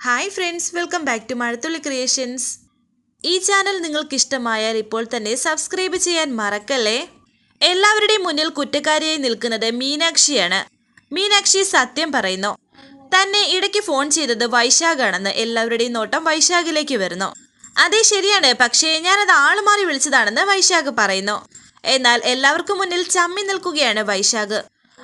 Hi friends welcome back to Mazhathulli creations ഈ channel നിങ്ങൾക്ക് ഇഷ്ടമായാൽ ഇപ്പോൾ തന്നെ സബ്സ്ക്രൈബ് ചെയ്യാൻ മറക്കല്ലേ? എല്ലാവരുടെയും മുന്നിൽ കുറ്റക്കാരിയായി നിൽക്കുന്നത് മീനാക്ഷിയാണ്. മീനാക്ഷി സത്യം പറയുന്നു. തന്നെ ഇടയ്ക്ക് ഫോൺ ചെയ്തത് വൈശാഖാണെന്ന് എല്ലാവരുടെയും നോട്ടം വൈശാഖിലേക്ക് വരുന്നു. അതെ ശരിയാണ് പക്ഷേ ഞാനത് ആളുമാറി വിളിച്ചതാണെന്ന് വൈശാഖ് പറയുന്നു. എന്നാൽ എല്ലാവർക്കും മുന്നിൽ ചമ്മി നിൽക്കുകയാണ് വൈശാഖ്.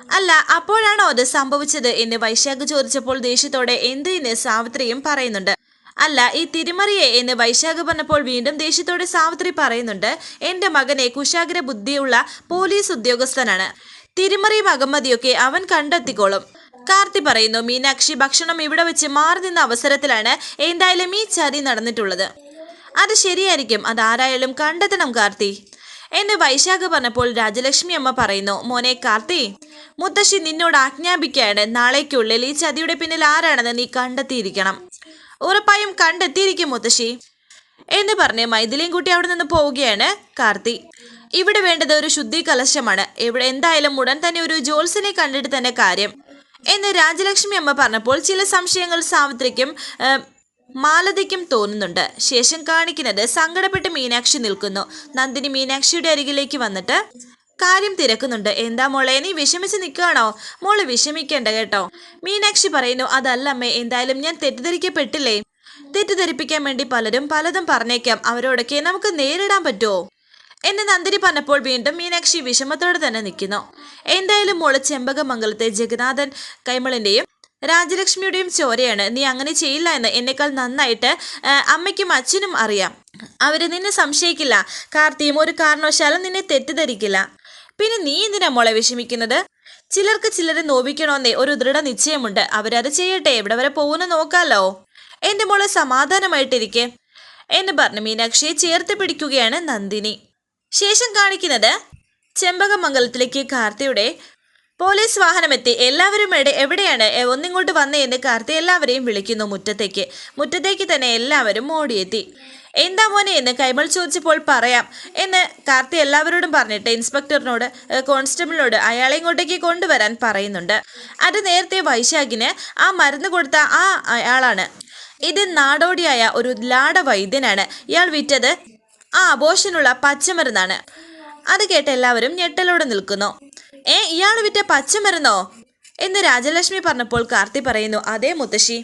അല്ല അപ്പോഴാണോ അത് സംഭവിച്ചത് എന്ന് വൈശാഖ് ചോദിച്ചപ്പോൾ ദേഷ്യത്തോടെ എന്ത് എന്ന് സാവിത്രിയും പറയുന്നുണ്ട്. അല്ല ഈ തിരിമറിയെ എന്ന് വൈശാഖ് പറഞ്ഞപ്പോൾ വീണ്ടും ദേഷ്യത്തോടെ സാവിത്രി പറയുന്നുണ്ട് എന്റെ മകനെ കുശാഗ്ര ബുദ്ധിയുള്ള പോലീസ് ഉദ്യോഗസ്ഥനാണ്. തിരിമറിയും അകമതിയൊക്കെ അവൻ കണ്ടെത്തിക്കോളും. കാർത്തി പറയുന്നു മീനാക്ഷി ഭക്ഷണം ഇവിടെ വെച്ച് മാറി നിന്ന അവസരത്തിലാണ് എന്തായാലും ഈ ചതി നടന്നിട്ടുള്ളത്. അത് ശരിയായിരിക്കും. അതാരായാലും കണ്ടെത്തണം കാർത്തി. എന്ന് വൈശാഖ് പറഞ്ഞപ്പോൾ രാജലക്ഷ്മി അമ്മ പറയുന്നു മോനെ കാർത്തി മുത്തശ്ശി നിന്നോട് ആജ്ഞാപിക്കുകയാണ്. നാളേക്കുള്ളിൽ ഈ ചതിയുടെ പിന്നിൽ ആരാണെന്ന് നീ കണ്ടെത്തിയിരിക്കണം. ഉറപ്പായും കണ്ടെത്തിയിരിക്കും മുത്തശ്ശി എന്ന് പറഞ്ഞ് മൈഥിലിയും കുട്ടി അവിടെ നിന്ന് പോവുകയാണ് കാർത്തി. ഇവിടെ വേണ്ടത് ഒരു ശുദ്ധി കലശമാണ്. ഇവിടെ എന്തായാലും ഉടൻ തന്നെ ഒരു ജോൽസിനെ കണ്ടിട്ട് തന്നെ കാര്യം എന്ന് രാജലക്ഷ്മി അമ്മ പറഞ്ഞപ്പോൾ ചില സംശയങ്ങൾ സാവിത്രിക്കും മാലതിക്കും തോന്നുന്നുണ്ട്. ശേഷം കാണിക്കുന്നത് സങ്കടപ്പെട്ട് മീനാക്ഷി നിൽക്കുന്നു. നന്ദിനി മീനാക്ഷിയുടെ അരികിലേക്ക് വന്നിട്ട് കാര്യം തിരക്കുന്നുണ്ട്. എന്താ മോളെ നീ വിഷമിച്ച് നിൽക്കുകയാണോ? മോൾ വിഷമിക്കേണ്ട കേട്ടോ. മീനാക്ഷി പറയുന്നു അതല്ല അമ്മേ എന്തായാലും ഞാൻ തെറ്റിദ്ധരിക്കപ്പെട്ടില്ലേ? തെറ്റിദ്ധരിപ്പിക്കാൻ വേണ്ടി പലരും പലതും പറഞ്ഞേക്കാം. അവരോടൊക്കെ നമുക്ക് നേരിടാൻ പറ്റുമോ? എന്നെ നന്ദിനി പറഞ്ഞപ്പോൾ വീണ്ടും മീനാക്ഷി വിഷമത്തോടെ തന്നെ നിൽക്കുന്നു. എന്തായാലും മോൾ ചെമ്പകമംഗലത്തെ ജഗന്നാഥൻ കൈമളിന്റെയും രാജലക്ഷ്മിയുടെയും ചോരയാണ്. നീ അങ്ങനെ ചെയ്യില്ല എന്ന് എന്നെക്കാൾ നന്നായിട്ട് അമ്മയ്ക്കും അച്ഛനും അറിയാം. അവർ നിന്നെ സംശയിക്കില്ല. കാർത്തിയും ഒരു കാരണവശാലും നിന്നെ തെറ്റിദ്ധരിക്കില്ല. പിന്നെ നീ എന്തിനാ മോളെ വിഷമിക്കുന്നത്? ചിലർക്ക് ചിലരെ നോവിക്കണമെന്നേ ഒരു ദൃഢ നിശ്ചയമുണ്ട്. അവരത് ചെയ്യട്ടെ. എവിടെ വരെ പോകുന്ന നോക്കാലോ. എന്റെ മോളെ സമാധാനമായിട്ടിരിക്കെ. എന്ന് പറഞ്ഞ് മീനാക്ഷിയെ ചേർത്ത് പിടിക്കുകയാണ് നന്ദിനി. ശേഷം കാണിക്കുന്നത് ചെമ്പകമംഗലത്തിലേക്ക് കാർത്തിയുടെ പോലീസ് വാഹനമെത്തി. എല്ലാവരും എവിടെ എവിടെയാണ് ഒന്നിങ്ങോട്ട് വന്നേ എന്ന് കാർത്തി എല്ലാവരെയും വിളിക്കുന്നു മുറ്റത്തേക്ക്. മുറ്റത്തേക്ക് തന്നെ എല്ലാവരും ഓടിയെത്തി. എന്താ മോനെ എന്ന് കൈമൾ ചോദിച്ചപ്പോൾ പറയാം എന്ന് കാർത്തി എല്ലാവരോടും പറഞ്ഞിട്ട് ഇൻസ്പെക്ടറിനോട് കോൺസ്റ്റബിളിനോട് അയാളെ ഇങ്ങോട്ടേക്ക് കൊണ്ടുവരാൻ പറയുന്നുണ്ട്. അത് നേരത്തെ വൈശാഖിന് ആ മരുന്ന് കൊടുത്ത ആ അയാളാണ്. ഇത് നാടോടിയായ ഒരു ലാട വൈദ്യനാണ്. ഇയാൾ വിറ്റത് ആ അബോഷനുള്ള പച്ചമരുന്നാണ്. അത് കേട്ട് എല്ലാവരും ഞെട്ടലോടെ നിൽക്കുന്നു. ഏ ഇയാൾ വിറ്റ പച്ചമരുന്നോ? എന്ന് രാജലക്ഷ്മി പറഞ്ഞപ്പോൾ കാർത്തി പറയുന്നു അതേ മുത്തശ്ശി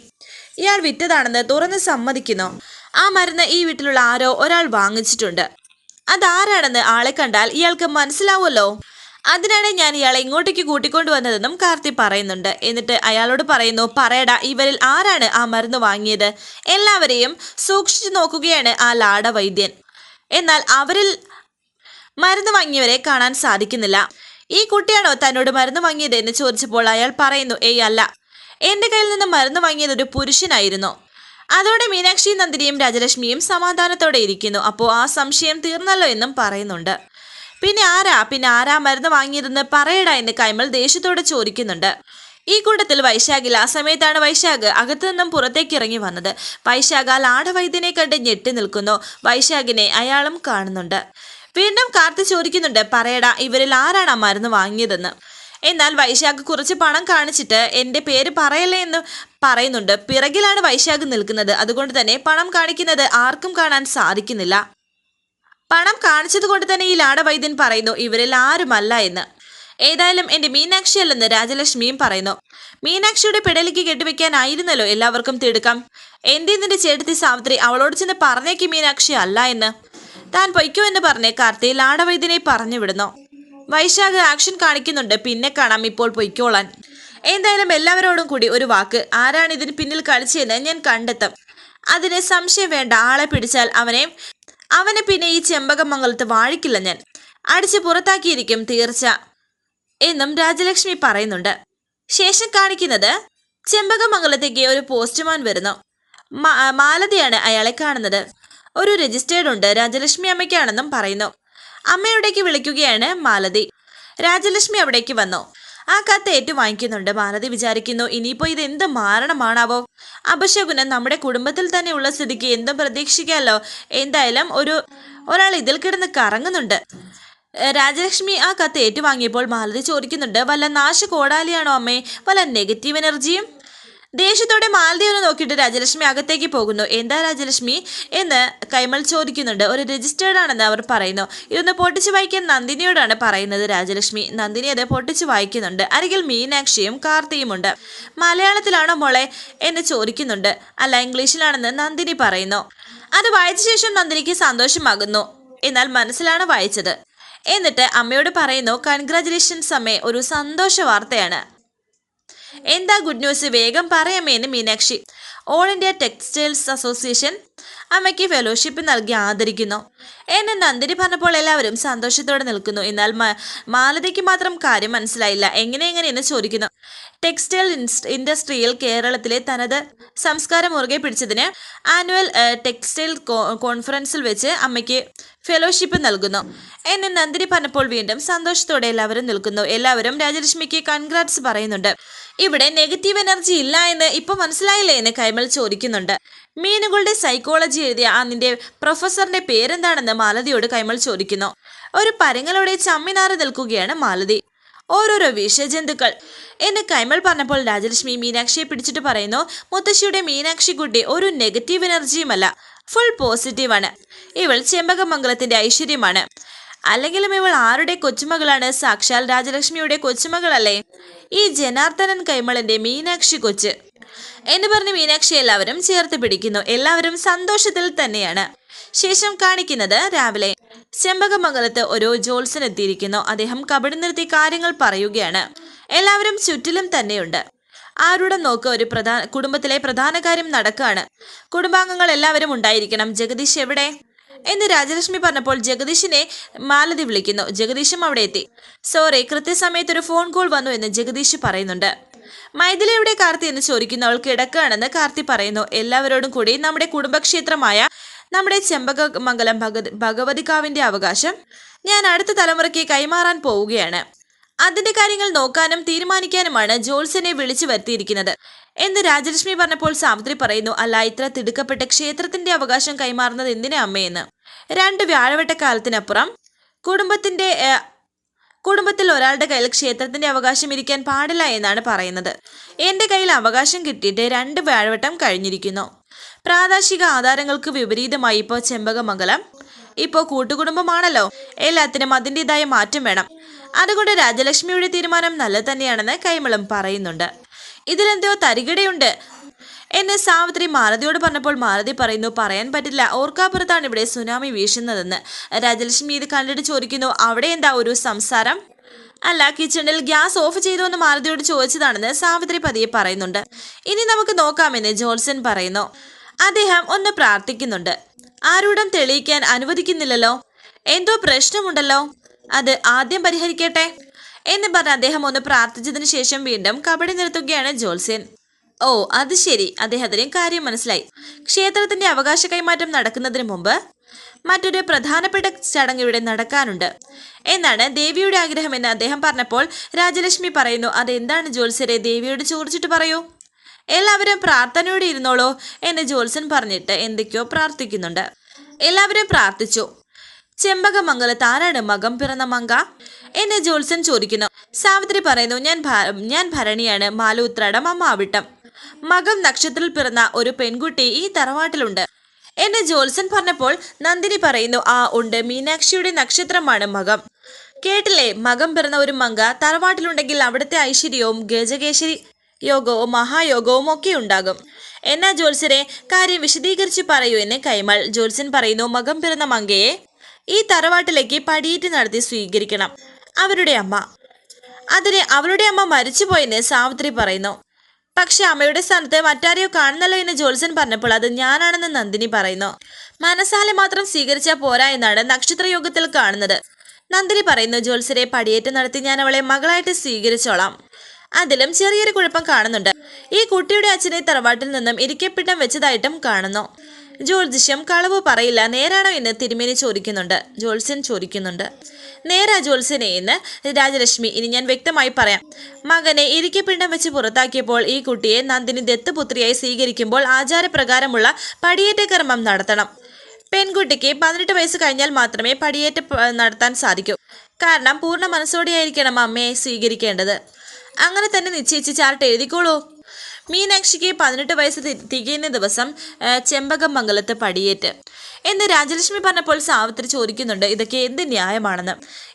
ഇയാൾ വിറ്റതാണെന്ന് തുറന്ന് സമ്മതിക്കുന്നു. ആ മരുന്ന് ഈ വീട്ടിലുള്ള ആരോ ഒരാൾ വാങ്ങിച്ചിട്ടുണ്ട്. അതാരാണെന്ന് ആളെ കണ്ടാൽ ഇയാൾക്ക് മനസ്സിലാവുമല്ലോ. അതിനാണ് ഞാൻ ഇയാളെ ഇങ്ങോട്ടേക്ക് കൂട്ടിക്കൊണ്ടുവന്നതെന്നും കാർത്തി പറയുന്നുണ്ട്. എന്നിട്ട് അയാളോട് പറയുന്നു പറയടാ ഇവരിൽ ആരാണ് ആ മരുന്ന് വാങ്ങിയത്? എല്ലാവരെയും സൂക്ഷിച്ചു നോക്കുകയാണ് ആ ലാട വൈദ്യൻ എന്നാൽ അവരിൽ മരുന്ന് വാങ്ങിയവരെ കാണാൻ സാധിക്കുന്നില്ല. ഈ കുട്ടിയാണോ തന്നോട് മരുന്ന് വാങ്ങിയത് എന്ന് ചോദിച്ചപ്പോൾ അയാൾ പറയുന്നു ഏയ് അല്ല. എന്റെ കയ്യിൽ നിന്ന് മരുന്ന് വാങ്ങിയത് ഒരു പുരുഷനായിരുന്നു. അതോടെ മീനാക്ഷി നന്ദിനിയും രാജലക്ഷ്മിയും സമാധാനത്തോടെ ഇരിക്കുന്നു. അപ്പോൾ ആ സംശയം തീർന്നല്ലോ എന്നും പറയുന്നുണ്ട്. പിന്നെ ആരാ? പിന്നെ ആരാ മരുന്ന് വാങ്ങിയതെന്ന് പറയടാ എന്ന് കൈമൾ ദേഷ്യത്തോടെ ചോദിക്കുന്നുണ്ട്. ഈ കൂട്ടത്തിൽ വൈശാഖിൽ ആ സമയത്താണ് വൈശാഖ് അകത്തു നിന്നും പുറത്തേക്ക് ഇറങ്ങി വന്നത്. വൈശാഖ് ആ ലാടവൈദ്യനെ കണ്ട് ഞെട്ടി നിൽക്കുന്നു. വൈശാഖിനെ അയാളും കാണുന്നുണ്ട്. വീണ്ടും കാർത്തി ചോദിക്കുന്നുണ്ട് പറയടാ ഇവരിൽ ആരാണ് ആ മരുന്ന് വാങ്ങിയതെന്ന്? എന്നാൽ വൈശാഖ് കുറച്ച് പണം കാണിച്ചിട്ട് എന്റെ പേര് പറയല്ലേ എന്ന് പറയുന്നുണ്ട്. പിറകിലാണ് വൈശാഖ് നിൽക്കുന്നത്. അതുകൊണ്ട് തന്നെ പണം കാണിക്കുന്നത് ആർക്കും കാണാൻ സാധിക്കുന്നില്ല. പണം കാണിച്ചത് കൊണ്ട് തന്നെ ഈ ലാടവൈദ്യൻ പറയുന്നു ഇവരിൽ ആരുമല്ല എന്ന്. ഏതായാലും എന്റെ മീനാക്ഷി അല്ലെന്ന് രാജലക്ഷ്മിയും പറയുന്നു. മീനാക്ഷിയുടെ പിടലിക്ക് കെട്ടിവെക്കാനായിരുന്നല്ലോ എല്ലാവർക്കും തിടുക്കം. എന്തേ നിന്റെ ചേട്ടത്തി സാവിത്രി? അവളോട് ചെന്ന് പറഞ്ഞേക്ക് മീനാക്ഷി അല്ല എന്ന്. താൻ പൊയ്ക്കോ എന്ന് പറഞ്ഞ് കാർത്തി ലാടവൈദ്യനെ പറഞ്ഞു വിടുന്നു. വൈശാഖ് ആക്ഷൻ കാണിക്കുന്നുണ്ട്. പിന്നെ കാണാം ഇപ്പോൾ പൊയ്ക്കോളാൻ. എന്തായാലും എല്ലാവരോടും കൂടി ഒരു വാക്ക്. ആരാണ് ഇതിന് പിന്നിൽ കളിച്ചതെന്ന് ഞാൻ കണ്ടെത്തും. അതിന് സംശയം വേണ്ട. ആളെ പിടിച്ചാൽ അവനെ അവനെ പിന്നെ ഈ ചെമ്പകമംഗലത്ത് വാഴിക്കില്ല ഞാൻ. അടിച്ച് പുറത്താക്കിയിരിക്കും തീർച്ച എന്നും രാജലക്ഷ്മി പറയുന്നുണ്ട്. ശേഷം കാണിക്കുന്നത് ചെമ്പകമംഗലത്തേക്ക് ഒരു പോസ്റ്റ്മാൻ വരുന്നു. മാലതിയാണ് അയാളെ കാണുന്നത്. ഒരു രജിസ്റ്റേർഡ് ഉണ്ട് രാജലക്ഷ്മി അമ്മയ്ക്കാണെന്നും പറയുന്നു. അമ്മയുടേക്ക് വിളിക്കുകയാണ് മാലതി. രാജലക്ഷ്മി അവിടേക്ക് വന്നു. ആ കത്ത് ഏറ്റു വാങ്ങിക്കുന്നുണ്ട് മാലതി വിചാരിക്കുന്നു ഇനിയിപ്പോ ഇത് എന്ത് മാരണമാണാവോ? അപശകുനൻ നമ്മുടെ കുടുംബത്തിൽ തന്നെ ഉള്ള സ്ഥിതിക്ക് എന്തും പ്രതീക്ഷിക്കാമല്ലോ എന്തായാലും ഒരു ഒരാൾ ഇതിൽ കിടന്ന് കറങ്ങുന്നുണ്ട്. രാജലക്ഷ്മി ആ കത്ത് ഏറ്റുവാങ്ങിയപ്പോൾ മാലതി ചോദിക്കുന്നുണ്ട് വല്ല നാശ കോടാലിയാണോ അമ്മേ? വല്ല നെഗറ്റീവ് എനർജിയും? ദേഷ്യത്തോടെ മാലതി ഒന്ന് നോക്കിയിട്ട് രാജലക്ഷ്മി അകത്തേക്ക് പോകുന്നു. എന്താ രാജലക്ഷ്മി? എന്ന് കൈമൾ ചോദിക്കുന്നുണ്ട്. ഒരു രജിസ്റ്റേർഡ് ആണെന്ന് അവർ പറയുന്നു. ഇതൊന്ന് പൊട്ടിച്ച് വായിക്കാൻ നന്ദിനിയോടാണ് പറയുന്നത് രാജലക്ഷ്മി. നന്ദിനി അത് പൊട്ടിച്ച് വായിക്കുന്നുണ്ട്. അരികിൽ മീനാക്ഷിയും കാർത്തിയുമുണ്ട്. മലയാളത്തിലാണോ മോളെ? എന്ന് ചോദിക്കുന്നുണ്ട്. അല്ല ഇംഗ്ലീഷിലാണെന്ന് നന്ദിനി പറയുന്നു. അത് വായിച്ച ശേഷം നന്ദിനിക്ക് സന്തോഷമാകുന്നു. എന്നാൽ മനസ്സിലാണ് വായിച്ചത്. എന്നിട്ട് അമ്മയോട് പറയുന്നു കൺഗ്രാചുലേഷൻസ് അമ്മേ ഒരു സന്തോഷ വാർത്തയാണ്. എന്താ ഗുഡ് ന്യൂസ് വേഗം പറയാമേന്ന് Meenakshi. All India textiles association അമ്മയ്ക്ക് ഫെലോഷിപ്പ് നൽകി ആദരിക്കുന്നു. എന്നെ നന്ദിനി പറഞ്ഞപ്പോൾ എല്ലാവരും സന്തോഷത്തോടെ നിൽക്കുന്നു. എന്നാൽ മാലതിക്ക് മാത്രം കാര്യം മനസ്സിലായില്ല. എങ്ങനെ എങ്ങനെയെന്ന് ചോദിക്കുന്നു. ടെക്സ്റ്റൈൽ ഇൻഡസ്ട്രിയിൽ കേരളത്തിലെ തനത് സംസ്കാരം മുറുകെ പിടിച്ചതിന് ആനുവൽ ടെക്സ്റ്റൈൽ കോൺഫറൻസിൽ വെച്ച് അമ്മയ്ക്ക് ഫെലോഷിപ്പ് നൽകുന്നു. എന്നെ നന്ദിനി പറഞ്ഞപ്പോൾ വീണ്ടും സന്തോഷത്തോടെ എല്ലാവരും നിൽക്കുന്നു. എല്ലാവരും രാജലക്ഷ്മിക്ക് കൺഗ്രാറ്റ്സ് പറയുന്നുണ്ട്. ഇവിടെ നെഗറ്റീവ് എനർജി ഇല്ല എന്ന് ഇപ്പൊ മനസ്സിലായില്ലേ എന്ന് കൈമൾ ചോദിക്കുന്നുണ്ട്. മീനുകളുടെ സൈക്കോളജി എഴുതിയ ആ നിന്റെ പ്രൊഫസറിന്റെ പേരെന്താണെന്ന് മാലതിയോട് കൈമൾ ചോദിക്കുന്നു. ഒരു പരങ്ങളോടെ ചമ്മിനാറ് നിൽക്കുകയാണ് മാലതി. ഓരോരോ വിഷജന്തുക്കൾ. എന്ന് കൈമൾ പറഞ്ഞപ്പോൾ രാജലക്ഷ്മി മീനാക്ഷിയെ പിടിച്ചിട്ട് പറയുന്നു മുത്തശ്ശിയുടെ മീനാക്ഷി കുട്ടി ഒരു നെഗറ്റീവ് എനർജിയുമല്ല ഫുൾ പോസിറ്റീവാണ് ഇവൾ ചെമ്പകമംഗലത്തിന്റെ ഐശ്വര്യമാണ്. അല്ലെങ്കിലും ഇവൾ ആരുടെ കൊച്ചുമകളാണ്? സാക്ഷാൽ രാജലക്ഷ്മിയുടെ കൊച്ചുമകളല്ലേ? ഈ ജനാർദ്ദനൻ കൈമളിന്റെ മീനാക്ഷി കൊച്ച്. എന്ന് പറഞ്ഞ് മീനാക്ഷി എല്ലാവരും ചേർത്ത് പിടിക്കുന്നു. എല്ലാവരും സന്തോഷത്തിൽ തന്നെയാണ്. ശേഷം കാണിക്കുന്നത് രാവിലെ. ചെമ്പകമംഗലത്ത് ഒരു ജോൾസൺ എത്തിയിരിക്കുന്നു. അദ്ദേഹം കബഡി നിർത്തി കാര്യങ്ങൾ പറയുകയാണ്. എല്ലാവരും ചുറ്റിലും തന്നെയുണ്ട്. ആരുടെ നോക്ക് ഒരു പ്രധാന കുടുംബത്തിലെ പ്രധാന കാര്യം നടക്കുകയാണ് കുടുംബാംഗങ്ങൾ എല്ലാവരും ഉണ്ടായിരിക്കണം. ജഗദീഷ് എവിടെ? എന്ന് രാജലക്ഷ്മി പറഞ്ഞപ്പോൾ ജഗദീഷിനെ മാലതി വിളിക്കുന്നു. ജഗദീഷും അവിടെ എത്തി. സോറി കൃത്യസമയത്ത് ഒരു ഫോൺ കോൾ വന്നു എന്ന് ജഗദീഷ് പറയുന്നുണ്ട്. മൈഥിലി കാർത്തി എന്ന് ചോദിക്കുന്നു അവൾ കിടക്കുകയാണെന്ന് കാർത്തി പറയുന്നു. എല്ലാവരോടും കൂടി നമ്മുടെ കുടുംബക്ഷേത്രമായ നമ്മുടെ ചെമ്പകമംഗലം ഭഗ ഭഗവതികാവിന്റെ അവകാശം ഞാൻ അടുത്ത തലമുറയ്ക്ക് കൈമാറാൻ പോവുകയാണ്. അതിന്റെ കാര്യങ്ങൾ നോക്കാനും തീരുമാനിക്കാനുമാണ് ജോൾസനെ വിളിച്ചു വരുത്തിയിരിക്കുന്നത്. എന്ന് രാജലക്ഷ്മി പറഞ്ഞപ്പോൾ സാവിത്രി പറയുന്നു അല്ല ഇത്ര തിടുക്കപ്പെട്ട ക്ഷേത്രത്തിന്റെ അവകാശം കൈമാറുന്നത് എന്തിനാ അമ്മയെന്ന് രണ്ട് വ്യാഴവട്ടക്കാലത്തിനപ്പുറം കുടുംബത്തിന്റെ കുടുംബത്തിൽ ഒരാളുടെ കയ്യിൽ ക്ഷേത്രത്തിന്റെ അവകാശം ഇരിക്കാൻ പാടില്ല എന്നാണ് പറയുന്നത്. എന്റെ കയ്യിൽ അവകാശം കിട്ടിയിട്ട് രണ്ട് വ്യാഴവട്ടം കഴിഞ്ഞിരിക്കുന്നു. പ്രാദേശിക ആധാരങ്ങൾക്ക് വിപരീതമായി ഇപ്പോൾ ചെമ്പകമംഗലം ഇപ്പോൾ കൂട്ടുകുടുംബമാണല്ലോ. എല്ലാത്തിനും അതിന്റെതായ മാറ്റം വേണം. അതുകൊണ്ട് രാജലക്ഷ്മിയുടെ തീരുമാനം നല്ല തന്നെയാണെന്ന് കൈമളം പറയുന്നുണ്ട്. ഇതിലെന്തോ തരികിടയുണ്ട് എന്നെ സാവിത്രി മാലതിയോട് പറഞ്ഞപ്പോൾ മാലതി പറയുന്നു പറയാൻ പറ്റില്ല. ഓർക്കാപ്പുറത്താണ് ഇവിടെ സുനാമി വീശുന്നതെന്ന്. രാജലക്ഷ്മി ഇത് കണ്ടിട്ട് ചോദിക്കുന്നു അവിടെ എന്താ ഒരു സംസാരം? അല്ല കിച്ചണിൽ ഗ്യാസ് ഓഫ് ചെയ്തു എന്ന് മാലതിയോട് ചോദിച്ചതാണെന്ന് സാവിത്രി പതിയെ പറയുന്നുണ്ട്. ഇനി നമുക്ക് നോക്കാമെന്ന് ജോൾസൺ പറയുന്നു. അദ്ദേഹം ഒന്ന് പ്രാർത്ഥിക്കുന്നുണ്ട്. ആരോടും തെളിയിക്കാൻ അനുവദിക്കുന്നില്ലല്ലോ? എന്തോ പ്രശ്നമുണ്ടല്ലോ? അത് ആദ്യം പരിഹരിക്കട്ടെ? എന്ന് പറഞ്ഞ് അദ്ദേഹം ഒന്ന് പ്രാർത്ഥിച്ചതിന് ശേഷം വീണ്ടും കബഡി നിർത്തുകയാണ് ജോത്സ്യൻ. ഓ അത് ശരി. അദ്ദേഹത്തിന് കാര്യം മനസ്സിലായി. ക്ഷേത്രത്തിന്റെ അവകാശ കൈമാറ്റം നടക്കുന്നതിന് മുമ്പ് മറ്റൊരു പ്രധാനപ്പെട്ട ചടങ്ങ് ഇവിടെ നടക്കാനുണ്ട്. എന്നാണ് ദേവിയുടെ ആഗ്രഹമെന്ന് അദ്ദേഹം പറഞ്ഞപ്പോൾ രാജലക്ഷ്മി പറയുന്നു അതെന്താണ് ജോത്സ്യരെ? ദേവിയോട് ചോദിച്ചിട്ട് പറയൂ. എല്ലാവരും പ്രാർത്ഥനയോടെ ഇരുന്നോളൂ എന്ന് ജോത്സൻ പറഞ്ഞിട്ട് എന്തൊക്കെയോ പ്രാർത്ഥിക്കുന്നുണ്ട്. എല്ലാവരും പ്രാർത്ഥിച്ചു. ചെമ്പകമംഗലത്ത് ആരാണ് മകം പിറന്ന മങ്ക? എന്നെ ജോത്സൻ ചോദിക്കുന്നു. സാവിത്രി പറയുന്നു ഞാൻ ഞാൻ ഭരണിയാണ്. മാലൂത്രാടം അമ്മാവിട്ടം മകം നക്ഷത്രത്തിൽ പിറന്ന ഒരു പെൺകുട്ടി ഈ തറവാട്ടിലുണ്ട്. എന്നെ ജോത്സൻ പറഞ്ഞപ്പോൾ നന്ദിനി പറയുന്നു ആ ഉണ്ട്. മീനാക്ഷിയുടെ നക്ഷത്രമാണ് മകം. കേട്ടില്ലേ? മകം പിറന്ന ഒരു മങ്ക തറവാട്ടിലുണ്ടെങ്കിൽ അവിടുത്തെ ഐശ്വര്യവും ഗജകേശരി യോഗവും മഹായോഗവും ഒക്കെ ഉണ്ടാകും. എന്നാ ജോത്സരെ കാര്യം വിശദീകരിച്ച് പറയൂ എന്ന് കൈമൾ. ജോത്സൻ പറയുന്നു മകം പിറന്ന മങ്കയെ ഈ തറവാട്ടിലേക്ക് പടിയേറ്റ് നടത്തി സ്വീകരിക്കണം. അവരുടെ അമ്മ. അതിന് അവളുടെ അമ്മ മരിച്ചുപോയെന്ന് സാവിത്രി പറയുന്നു. പക്ഷെ അമ്മയുടെ സ്ഥാനത്ത് മറ്റാരെയോ കാണുന്നല്ലോ എന്ന് ജോത്സൻ പറഞ്ഞപ്പോൾ അത് ഞാനാണെന്ന് നന്ദിനി പറയുന്നു. മനസ്സാലെ മാത്രം സ്വീകരിച്ചാൽ പോരാ എന്നാണ് നക്ഷത്രയോഗത്തിൽ കാണുന്നത്. നന്ദിനി പറയുന്നു ജോത്സരെ പടിയേറ്റ് നടത്തി ഞാൻ അവളെ മകളായിട്ട് സ്വീകരിച്ചോളാം. അതിലും ചെറിയൊരു കുഴപ്പം കാണുന്നുണ്ട്. ഈ കുട്ടിയുടെ അച്ഛനെ തറവാട്ടിൽ നിന്നും ഇരിക്കപ്പിട്ടം വെച്ചതായിട്ടും കാണുന്നു. ജ്യോതിഷം കളവ് പറയില്ല. നേരാണോ എന്ന് തിരുമേനി ചോദിക്കുന്നുണ്ട്. ജ്യോത്സ്യൻ ചോദിക്കുന്നുണ്ട്. നേരാ ജ്യോത്സ്യനെ എന്ന് രാജലക്ഷ്മി ഇനി ഞാൻ വ്യക്തമായി പറയാം. മകനെ ഇരിക്കപ്പിണ്ടം വെച്ച് പുറത്താക്കിയപ്പോൾ ഈ കുട്ടിയെ നന്ദിനി ദത്തുപുത്രിയായി സ്വീകരിക്കുമ്പോൾ ആചാരപ്രകാരമുള്ള പടിയേറ്റ കർമ്മം നടത്തണം. പെൺകുട്ടിക്ക് പതിനെട്ട് വയസ്സ് കഴിഞ്ഞാൽ മാത്രമേ പടിയേറ്റ നടത്താൻ സാധിക്കൂ. കാരണം പൂർണ മനസ്സോടെയായിരിക്കണം അമ്മയെ സ്വീകരിക്കേണ്ടത്. അങ്ങനെ തന്നെ നിശ്ചയിച്ച് ചാർട്ട് എഴുതിക്കോളൂ. മീനാക്ഷിക്ക് പതിനെട്ട് വയസ്സ് തികയുന്ന ദിവസം ചെമ്പകമംഗലത്ത് പടിയേറ്റ്. എന്ന് രാജലക്ഷ്മി പറഞ്ഞപ്പോൾ സാവിത്രി ചോദിക്കുന്നുണ്ട് ഇതൊക്കെ എന്ത് ന്യായമാണെന്ന്?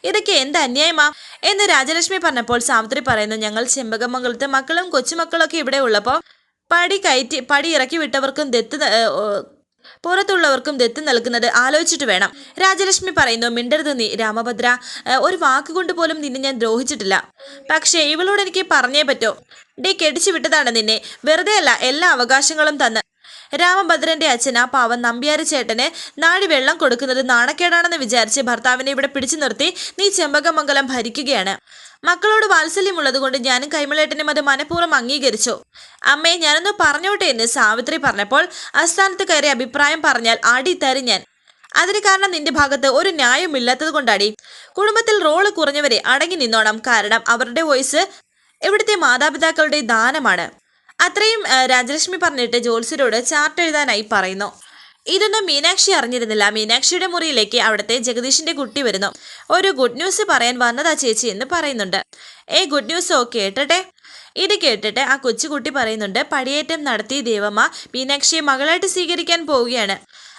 ഇതൊക്കെ എന്ത് അന്യായമാ? എന്ന് രാജലക്ഷ്മി പറഞ്ഞപ്പോൾ സാവിത്രി പറയുന്നു ഞങ്ങൾ ചെമ്പകമംഗലത്ത് മക്കളും കൊച്ചുമക്കളൊക്കെ ഇവിടെ ഉള്ളപ്പോൾ പടി കയറ്റി പടി ഇറക്കി വിട്ടവർക്കും ദത്ത് പുറത്തുള്ളവർക്കും ദത്ത് നൽകുന്നത് ആലോചിച്ചിട്ട് വേണം. രാജലക്ഷ്മി പറയുന്നു മിണ്ടരുത് നീ രാമഭദ്ര. ഒരു വാക്കുകൊണ്ട് പോലും നിന്നെ ഞാൻ ദ്രോഹിച്ചിട്ടില്ല. പക്ഷേ ഇവളോട് എനിക്ക് പറഞ്ഞേ പറ്റോ. ഡേ കെടിച്ചു വിട്ടതാണ് നിന്നെ. വെറുതെ അല്ല എല്ലാ അവകാശങ്ങളും തന്ന്. രാമഭദ്രന്റെ അച്ഛൻ ആ പാവൻ നമ്പ്യാരി ചേട്ടന് നാഴി വെള്ളം കൊടുക്കുന്നത് നാണക്കേടാണെന്ന് വിചാരിച്ച് ഭർത്താവിനെ ഇവിടെ പിടിച്ചു നിർത്തി നീ ചെമ്പകമംഗലം ഭരിക്കുകയാണ്. മക്കളോട് വാത്സല്യമുള്ളത് കൊണ്ട് ഞാനും കൈമളേട്ടനും അത് മനഃപൂർവം അംഗീകരിച്ചു. അമ്മേ ഞാനൊന്ന് പറഞ്ഞോട്ടെ എന്ന് സാവിത്രി പറഞ്ഞപ്പോൾ അസ്ഥാനത്ത് കയറി അഭിപ്രായം പറഞ്ഞാൽ അടി തരും ഞാൻ. അതിന് കാരണം നിന്റെ ഭാഗത്ത് ഒരു ന്യായമില്ലാത്തത് കൊണ്ടാടി. കുടുംബത്തിൽ റോൾ കുറഞ്ഞവരെ അടങ്ങി നിന്നോണം കാരണം അവരുടെ വോയിസ് ഇവിടുത്തെ മാതാപിതാക്കളുടെ ദാനമാണ്. അത്രയും രാജലക്ഷ്മി പറഞ്ഞിട്ട് ജോത്സ്യരോട് ചാർട്ട് എഴുതാനായി പറയുന്നു. ഇതൊന്നും മീനാക്ഷി അറിഞ്ഞിരുന്നില്ല. മീനാക്ഷിയുടെ മുറിയിലേക്ക് അവിടുത്തെ ജഗദീഷിന്റെ കുട്ടി വരുന്നു. ഒരു ഗുഡ് ന്യൂസ് പറയാൻ വന്നതാ ചേച്ചി എന്ന് പറയുന്നുണ്ട്. ഏ ഗുഡ് ന്യൂസ് കേട്ടട്ടെ? ഇത് കേട്ടിട്ട് ആ കൊച്ചുകുട്ടി പറയുന്നുണ്ട് പടിയേറ്റം നടത്തിയ ദേവമ്മ മീനാക്ഷിയെ മകളായിട്ട് സ്വീകരിക്കാൻ പോവുകയാണ്.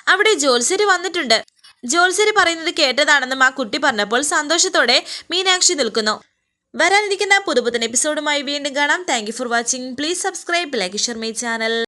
അവിടെ ജോത്സ്യര് വന്നിട്ടുണ്ട്. ജോത്സ്യര് പറയുന്നത് കേട്ടതാണെന്നും ആ കുട്ടി പറഞ്ഞപ്പോൾ സന്തോഷത്തോടെ മീനാക്ഷി നിൽക്കുന്നു. വരാനിരിക്കുന്ന പുതുപുത്തൻ എപ്പിസോഡുമായി വീണ്ടും കാണാം. Thank for watching please subscribe like share my channel